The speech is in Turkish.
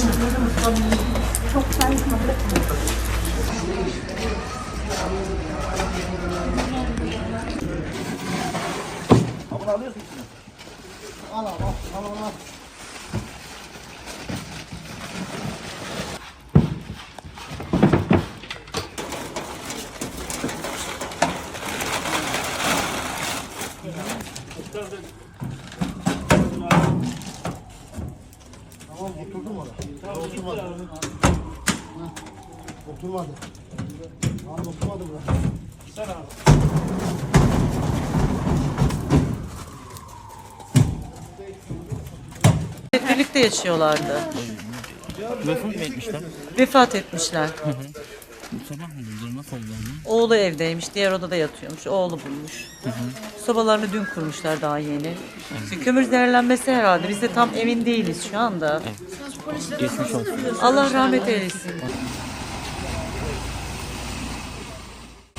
Tamam oturdum orada. Oturmadı. Ha, Oturmadı. Tamam oturmadı burası. Birlikte yaşıyorlardı. Vefat etmişler? Vefat etmişler. Bu sabah mı buldular? Nasıl oldu onu? Oğlu evdeymiş, diğer odada yatıyormuş. Oğlu bulmuş. Sobalarını dün kurmuşlar daha yeni. Kömür zehirlenmesi herhalde. Biz de tam emin değiliz şu anda. Geçmiş olsun. Allah rahmet eylesin.